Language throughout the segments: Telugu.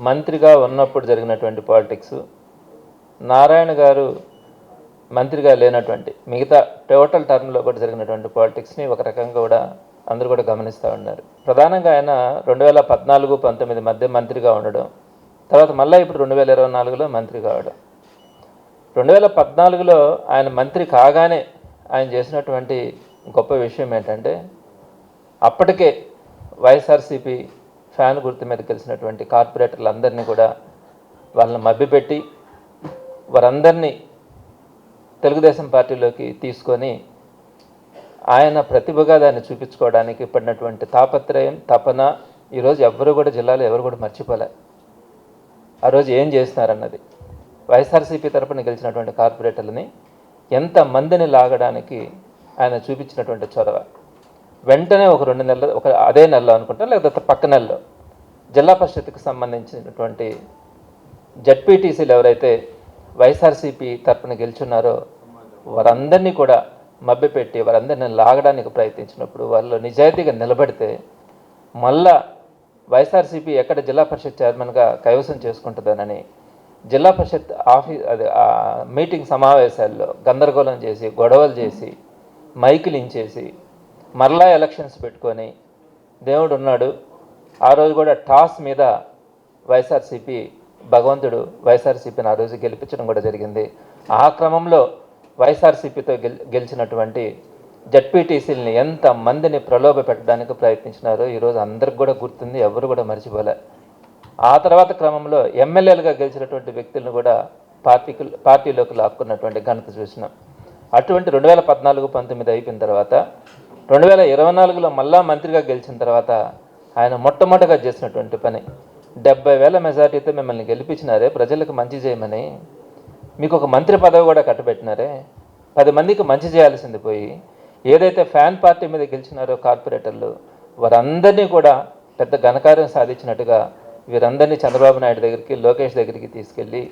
మంత్రిగా ఉన్నప్పుడు జరిగినటువంటి పాలిటిక్స్ నారాయణ గారు మంత్రిగా లేనటువంటి మిగతా టోటల్ టర్మ్లో కూడా జరిగినటువంటి పాలిటిక్స్ని ఒక రకంగా కూడా అందరూ కూడా గమనిస్తూ ఉన్నారు. ప్రధానంగా ఆయన రెండు వేల పద్నాలుగు పంతొమ్మిది మధ్య మంత్రిగా ఉండడం తర్వాత మళ్ళీ ఇప్పుడు రెండు వేల ఇరవై నాలుగులో మంత్రి కావడం రెండు వేల పద్నాలుగులో ఆయన మంత్రి కాగానే ఆయన చేసినటువంటి గొప్ప విషయం ఏంటంటే అప్పటికే వైఎస్ఆర్సీపీ ఫ్యాన్ గుర్తు మీద గెలిచినటువంటి కార్పొరేటర్లందరినీ కూడా వాళ్ళని మభ్యపెట్టి వారందరినీ తెలుగుదేశం పార్టీలోకి తీసుకొని ఆయన ప్రతిభగా దాన్ని చూపించుకోవడానికి పడినటువంటి తాపత్రయం తపన ఈరోజు ఎవరు కూడా జిల్లాలో ఎవరు కూడా మర్చిపోలే. ఆ రోజు ఏం చేస్తున్నారన్నది? వైఎస్ఆర్సీపీ తరపున గెలిచినటువంటి కార్పొరేటర్లని ఎంత మందిని లాగడానికి ఆయన చూపించినటువంటి చొరవ? వెంటనే ఒక రెండు నెలలు ఒక అదే నెలలో అనుకుంటా లేకపోతే పక్క నెలలో? జిల్లా పరిషత్కి సంబంధించినటువంటి జడ్పీటీసీలు ఎవరైతే వైఎస్ఆర్సీపీ తరఫున గెలుచున్నారో వారందరినీ కూడా మభ్యపెట్టి వారందరిని లాగడానికి ప్రయత్నించినప్పుడు వాళ్ళు నిజాయితీగా నిలబడితే మళ్ళా వైఎస్ఆర్సీపీ ఎక్కడ జిల్లా పరిషత్ చైర్మన్గా కైవసం చేసుకుంటుందనని జిల్లా పరిషత్ ఆఫీస్ అది ఆ మీటింగ్ సమావేశాల్లో గందరగోళం చేసి గొడవలు చేసి మైకులు ఇంచేసి మరలా ఎలక్షన్స్ పెట్టుకొని దేవుడు ఉన్నాడు ఆ రోజు కూడా టాస్ మీద వైఎస్ఆర్సీపీ భగవంతుడు వైఎస్ఆర్సీపీని ఆ రోజు గెలిపించడం కూడా జరిగింది. ఆ క్రమంలో వైఎస్ఆర్సీపీతో గెల్ గెలిచినటువంటి జడ్పీటీసీలని ఎంత మందిని ప్రలోభ పెట్టడానికి ప్రయత్నించినారో ఈరోజు అందరికి కూడా గుర్తుంది ఎవరు కూడా మర్చిపోలే. ఆ తర్వాత క్రమంలో ఎమ్మెల్యేలుగా గెలిచినటువంటి వ్యక్తులను కూడా పార్టీకి పార్టీలోకి లాక్కున్నటువంటి ఘనత చూసినాం. అటువంటి రెండు వేల పద్నాలుగు పంతొమ్మిది అయిపోయిన తర్వాత రెండు వేల ఇరవై నాలుగులో మళ్ళా మంత్రిగా గెలిచిన తర్వాత ఆయన మొట్టమొదటిగా చేసినటువంటి పని. డెబ్బై వేల మెజార్టీతో మిమ్మల్ని గెలిపించినారే ప్రజలకు మంచి చేయమని. మీకు ఒక మంత్రి పదవి కూడా కట్టబెట్టినారే. పది మందికి మంచి చేయాల్సింది పోయి ఏదైతే ఫ్యాన్ పార్టీ మీద గెలిచినారో కార్పొరేటర్లు వారందరినీ కూడా పెద్ద ఘనకార్యం సాధించినట్టుగా వీరందరినీ చంద్రబాబు నాయుడు దగ్గరికి లోకేష్ దగ్గరికి తీసుకెళ్ళి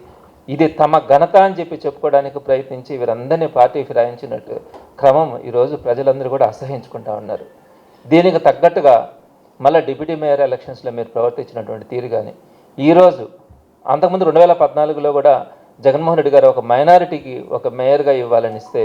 ఇది తమ ఘనత అని చెప్పి చెప్పుకోవడానికి ప్రయత్నించి వీరందరినీ పార్టీ ఫిరాయించినట్టు క్రమం ఈరోజు ప్రజలందరూ కూడా అసహించుకుంటా ఉన్నారు. దీనికి తగ్గట్టుగా మళ్ళీ డిప్యూటీ మేయర్ ఎలక్షన్స్లో మీరు ప్రవర్తించినటువంటి తీరు కానీ ఈరోజు అంతకుముందు రెండు వేల పద్నాలుగులో కూడా జగన్మోహన్ రెడ్డి గారు ఒక మైనారిటీకి ఒక మేయర్గా ఇవ్వాలని ఇస్తే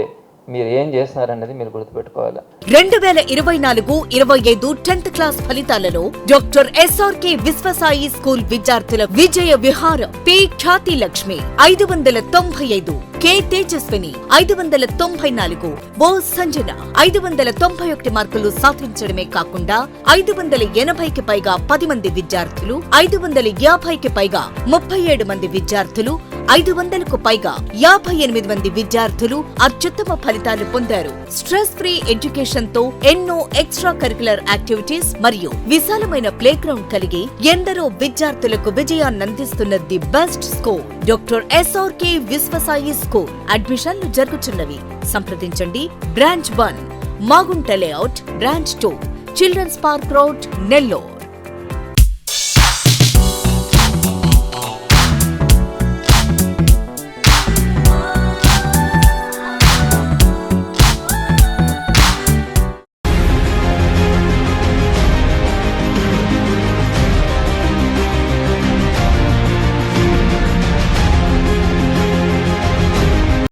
మీరు ఏం చేస్తున్నారన్నది మీరు గుర్తుపెట్టుకోవాలి. రెండు వేల ఇరవై నాలుగు ఇరవై ఐదు టెన్త్ క్లాస్ ఫలితాలలో డాక్టర్ ఎస్ఆర్కే విశ్వసాయి స్కూల్ విద్యార్థుల విజయ విహార పి ఖ్యాతి లక్ష్మి ఐదు వందల తొంభై ఐదు. కె తేజస్విని ఐదు వందల తొంభై నాలుగు. ఓ సంజన ఐదు వందల తొంభై ఒకటి మార్కులు సాధించడమే కాకుండా ఐదు వందల ఎనభైకి పైగా పది మంది విద్యార్థులు ఐదు వందల యాభైకి పైగా ముప్పై ఏడు మంది విద్యార్థులు ఐదు వందలకు పైగా యాభై ఎనిమిది మంది విద్యార్థులు అత్యుత్తమ ఫలితాలు పొందారు. స్ట్రెస్ ఫ్రీ ఎడ్యుకేషన్తో ఎన్నో ఎక్స్ట్రా కరికులర్ యాక్టివిటీస్ మరియు విశాలమైన ప్లే గ్రౌండ్ కలిగి ఎందరో విద్యార్థులకు విజయాన్నందిస్తున్న the best school doctor SRK Viswasai school అడ్మిషన్లు జరుగుతున్నవి సంప్రదించండి. Branch one Magunta layout branch two children's park road Nellore.